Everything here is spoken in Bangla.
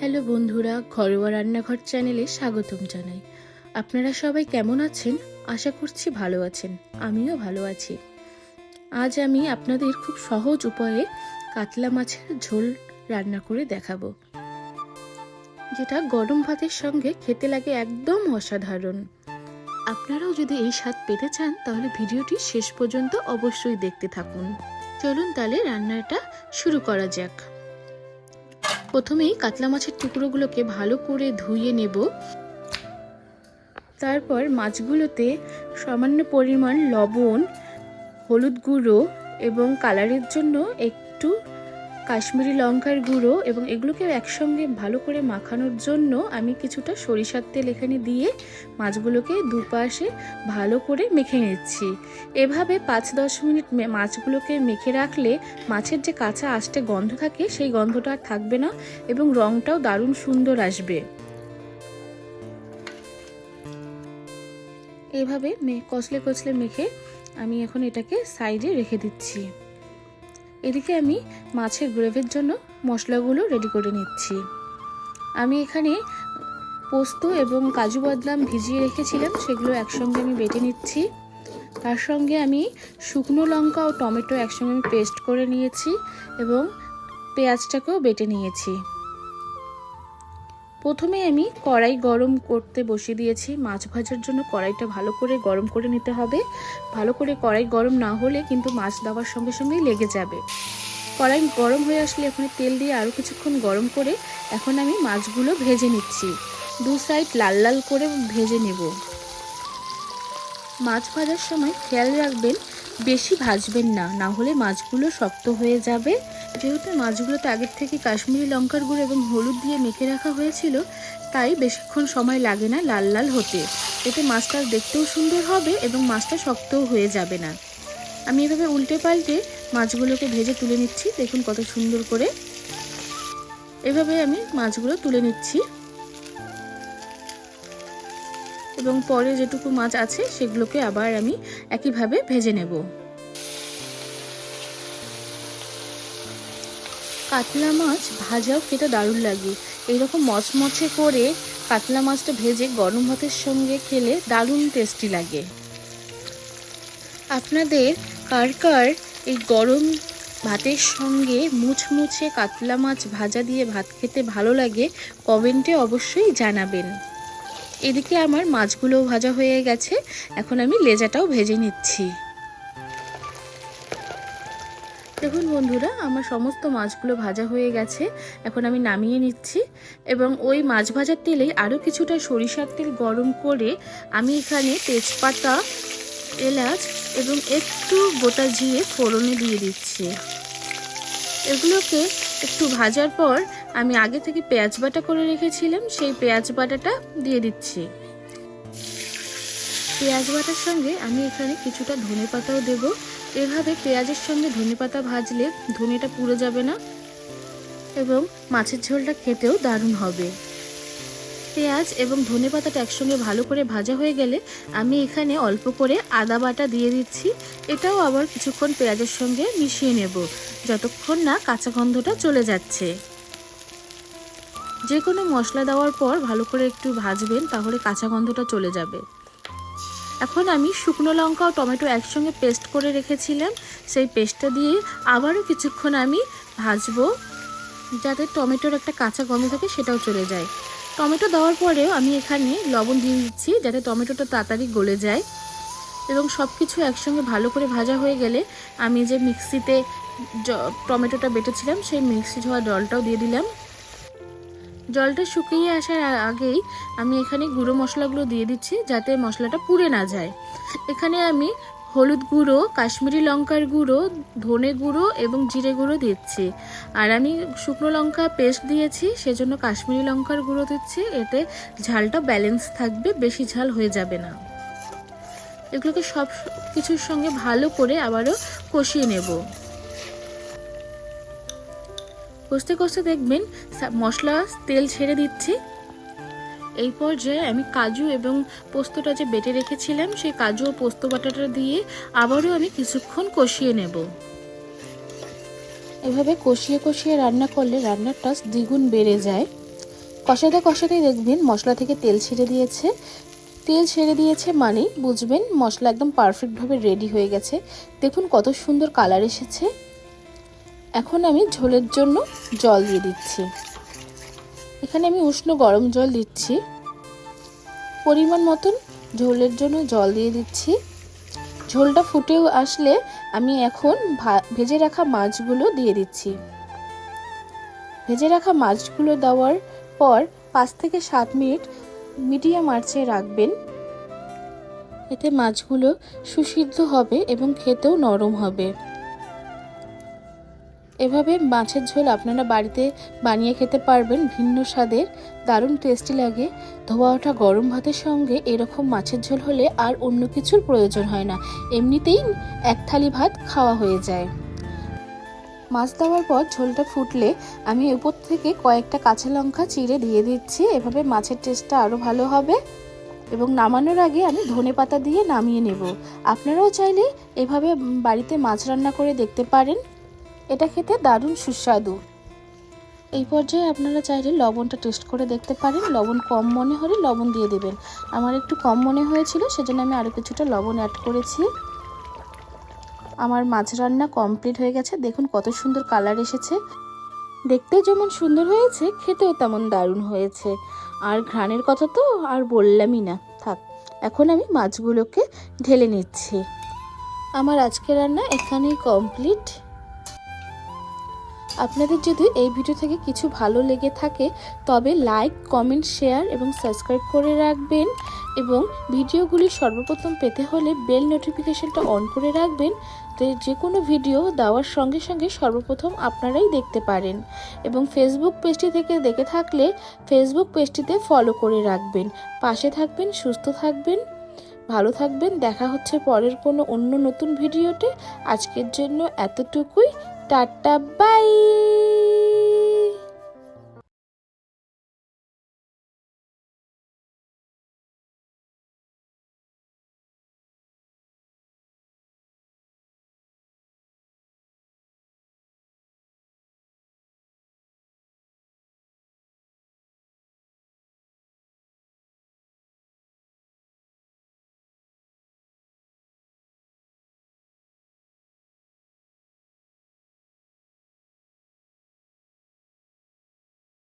হ্যালো বন্ধুরা, ঘরোয়া রান্নাঘর চ্যানেলে স্বাগতম জানাই। আপনারা সবাই কেমন আছেন? আশা করছি ভালো আছেন। আমিও ভালো আছি। আজ আমি আপনাদের খুব সহজ উপায়ে কাতলা মাছের ঝোল রান্না করে দেখাবো। যেটা গরম ভাতের সঙ্গে খেতে লাগে একদম অসাধারণ। আপনারাও যদি এই স্বাদ পেতে চান, তাহলে ভিডিওটি শেষ পর্যন্ত অবশ্যই দেখতে থাকুন। চলুন তাহলে রান্নাটা শুরু করা যাক। প্রথমেই কাতলা মাছের টুকরোগুলোকে ভালো করে ধুয়ে নেব। তারপর মাছগুলোতে সামান্য পরিমাণ লবণ, হলুদ গুঁড়ো এবং কালারের জন্য একটু কাশ্মীরি লঙ্কার গুঁড়ো এবং এগুলোকে একসঙ্গে ভালো করে মাখানোর জন্য আমি কিছুটা সরিষার তেল এখানে দিয়ে মাছগুলোকে দুপাশে ভালো করে মেখে নিচ্ছি। এভাবে পাঁচ দশ মিনিট মাছগুলোকে মেখে রাখলে মাছের যে কাঁচা আষ্টে গন্ধ থাকে, সেই গন্ধটা আর থাকবে না এবং রংটাও দারুণ সুন্দর আসবে। এভাবে মে- কচলে কচলে মেখে আমি এখন এটাকে সাইডে রেখে দিচ্ছি। এদিকে আমি মাছের গ্রেভির জন্য মশলাগুলো রেডি করে নিচ্ছি। আমি এখানে পোস্ত এবং কাজু বাদাম ভিজিয়ে রেখেছিলাম, সেগুলো একসঙ্গে আমি বেটে নিচ্ছি। তার সঙ্গে আমি শুকনো লঙ্কা ও টমেটো একসঙ্গে আমি পেস্ট করে নিয়েছি এবং পেঁয়াজটাকেও বেটে নিয়েছি। প্রথমে আমি কড়াই গরম করতে বসিয়ে দিয়েছি। মাছ ভাজার জন্য কড়াইটা ভালো করে গরম করে নিতে হবে। ভালো করে কড়াই গরম না হলে কিন্তু মাছ দেওয়ার সঙ্গে সঙ্গেই লেগে যাবে। কড়াই গরম হয়ে আসলে এখন তেল দিয়ে আরও কিছুক্ষণ গরম করে এখন আমি মাছগুলো ভেজে নিচ্ছি। দু সাইড লাল লাল করে ভেজে নেব। মাছ ভাজার সময় খেয়াল রাখবেন বেশি ভাজবেন না না হলে মাছগুলো শক্ত হয়ে যাবে। যেহেতু মাছগুলোতে আগের থেকে কাশ্মীরি লঙ্কার গুঁড়ো এবং হলুদ দিয়ে মেখে রাখা হয়েছিল, তাই বেশিক্ষণ সময় লাগে না লাল লাল হতে। এতে মাছটা দেখতেও সুন্দর হবে এবং মাছটা শক্তও হয়ে যাবে না। আমি এভাবে উল্টে পাল্টে মাছগুলোকে ভেজে তুলে নিচ্ছি। দেখুন কত সুন্দর করে। এভাবে আমি মাছগুলো তুলে নিচ্ছি। এবং পরে যেটুকু মাছ আছে সেগুলোকে আবার আমি একইভাবে ভেজে নেব। কাতলা মাছ ভাজাও খেতে দারুণ লাগে। এইরকম মচমচে করে কাতলা মাছটা ভেজে গরম ভাতের সঙ্গে খেলে দারুণ টেস্টি লাগে। আপনাদের কার কার এই গরম ভাতের সঙ্গে মুচমুচে কাতলা মাছ ভাজা দিয়ে ভাত খেতে ভালো লাগে, কমেন্টে অবশ্যই জানাবেন। এদিকে আমার মাছগুলোও ভাজা হয়ে গেছে। এখন আমি লেজাটাও ভেজে নিচ্ছি। দেখুন বন্ধুরা, আমার সমস্ত মাছগুলো ভাজা হয়ে গেছে। এখন আমি নামিয়ে নিচ্ছি এবং ওই মাছ ভাজার তেলেই আরও কিছুটা সরিষার তেল গরম করে আমি এখানে তেজপাতা, এলাচ এবং একটু গোটা জিরে ফোড়নে দিয়ে দিচ্ছি। এগুলোকে একটু ভাজার পর আমি আগে থেকে পেঁয়াজ বাটা করে রেখেছিলাম, সেই পেঁয়াজ বাটাটা দিয়ে দিচ্ছি। পেঁয়াজ বাটার সঙ্গে আমি এখানে কিছুটা ধনে পাতাও দেবো। এভাবে পেঁয়াজের সঙ্গে ধনে পাতা ভাজলে ধনেটা পুড়ে যাবে না এবং মাছের ঝোলটা খেতেও দারুণ হবে। পেঁয়াজ এবং ধনে পাতাটা একসঙ্গে ভালো করে ভাজা হয়ে গেলে আমি এখানে অল্প করে আদা বাটা দিয়ে দিচ্ছি। এটাও আবার কিছুক্ষণ পেঁয়াজের সঙ্গে মিশিয়ে নেব, যতক্ষণ না কাঁচা গন্ধটা চলে যাচ্ছে। যে কোনো মশলা দেওয়ার পর ভালো করে একটু ভাজবেন, তাহলে কাঁচা গন্ধটা চলে যাবে। এখন আমি শুকনো লঙ্কা ও টমেটো একসঙ্গে পেস্ট করে রেখেছিলাম। সেই পেস্টটা দিয়ে আবারও কিছুক্ষণ আমি ভাজবো, যাতে টমেটোর একটা কাঁচা গন্ধ থাকে, সেটাও চলে যায়। টমেটো দেওয়ার পরেও আমি এখানে লবণ দিয়ে দিচ্ছি, যাতে টমেটোটা তাড়াতাড়ি গলে যায়। এবং সব কিছু একসঙ্গে ভালো করে ভাজা হয়ে গেলে আমি যে মিক্সিতে টমেটোটা বেটেছিলাম, সেই মিক্সি ধোয়া জলটাও দিয়ে দিলাম। জলটা শুকিয়ে আসার আগেই আমি এখানে গুঁড়ো মশলাগুলো দিয়ে দিচ্ছি যাতে মশলাটা পুড়ে না যায়। এখানে আমি হলুদ গুঁড়ো, কাশ্মীরি লঙ্কার গুঁড়ো, ধনে গুঁড়ো এবং জিরে গুঁড়ো দিচ্ছি। আর আমি শুকনো লঙ্কা পেস্ট দিয়েছি, সেজন্য কাশ্মীরি লঙ্কার গুঁড়ো দিচ্ছি। এতে ঝালটা ব্যালেন্স থাকবে, বেশি ঝাল হয়ে যাবে না। এগুলোকে সব কিছুর সঙ্গে ভালো করে আবারও কষিয়ে নেব। কষতে কষতে দেখবেন মশলা, তেল ছেড়ে দিচ্ছে। এই পর্যায়ে আমি কাজু এবং পোস্তটা যে বেটে রেখেছিলাম, সেই কাজু ও পোস্ত বাটাটা দিয়ে আবারও আমি কিছুক্ষণ কষিয়ে নেব। এভাবে কষিয়ে কষিয়ে রান্না করলে রান্নার টাস দ্বিগুণ বেড়ে যায়। কষাতে কষাতেই দেখবেন মশলা থেকে তেল ছেড়ে দিয়েছে। তেল ছেড়ে দিয়েছে মানেই বুঝবেন মশলা একদম পারফেক্টভাবে রেডি হয়ে গেছে। দেখুন কত সুন্দর কালার এসেছে। এখন আমি ঝোলের জন্য জল দিয়ে দিচ্ছি। এখানে আমি উষ্ণ গরম জল দিচ্ছি। পরিমাণ মতন ঝোলের জন্য জল দিয়ে দিচ্ছি। ঝোলটা ফুটেও আসলে আমি এখন ভেজে রাখা মাছগুলো দিয়ে দিচ্ছি। ভেজে রাখা মাছগুলো দেওয়ার পর পাঁচ থেকে সাত মিনিট মিডিয়াম আঁচে রাখবেন। এতে মাছগুলো সুসিদ্ধ হবে এবং খেতেও নরম হবে। এভাবে মাছের ঝোল আপনারা বাড়িতে বানিয়ে খেতে পারবেন, ভিন্ন স্বাদের, দারুণ টেস্টি লাগে। ধোয়া ওঠা গরম ভাতের সঙ্গে এরকম মাছের ঝোল হলে আর অন্য কিছুর প্রয়োজন হয় না। এমনিতেই এক থালি ভাত খাওয়া হয়ে যায়। মাছ দেওয়ার পর ঝোলটা ফুটলে আমি উপর থেকে কয়েকটা কাঁচা লঙ্কা চিড়ে দিয়ে দিচ্ছি। এভাবে মাছের টেস্টটা আরও ভালো হবে। এবং নামানোর আগে আমি ধনে পাতা দিয়ে নামিয়ে নেব। আপনারাও চাইলে এভাবে বাড়িতে মাছ রান্না করে দেখতে পারেন। এটা খেতে দারুণ সুস্বাদু। এই পর্যায়ে আপনারা চাইলে লবণটা টেস্ট করে দেখতে পারেন। লবণ কম মনে হলে লবণ দিয়ে দেবেন। আমার একটু কম মনে হয়েছিল, সেজন্য আমি আরও কিছুটা লবণ অ্যাড করেছি। আমার মাছ রান্না কমপ্লিট হয়ে গেছে। দেখুন কত সুন্দর কালার এসেছে। দেখতেও যেমন সুন্দর হয়েছে, খেতেও তেমন দারুণ হয়েছে। আর ঘ্রাণের কথা তো আর বললামই না। থাক, এখন আমি মাছগুলোকে ঢেলে নিচ্ছি। আমার আজকের রান্না এখানেই কমপ্লিট আপনাদের যদি এই ভিডিও থেকে কিছু ভালো লেগে থাকে, তবে লাইক কমেন্ট শেয়ার এবং সাবস্ক্রাইব করে রাখবেন এবং ভিডিওগুলি সর্বপ্রথম পেতে হলে বেল নোটিফিকেশনটা অন করে রাখবেন, তো যে কোনো ভিডিও দেওয়ার সঙ্গে সঙ্গে সর্বপ্রথম আপনারাই দেখতে পারেন এবং ফেসবুক পেজটি থেকে দেখে থাকলে ফেসবুক পেজটিতে ফলো করে রাখবেন। পাশে থাকবেন, সুস্থ থাকবেন, ভালো থাকবেন। দেখা হচ্ছে পরের কোনো অন্য নতুন ভিডিওতে। আজকের জন্য এতটুকুই। Tata bye.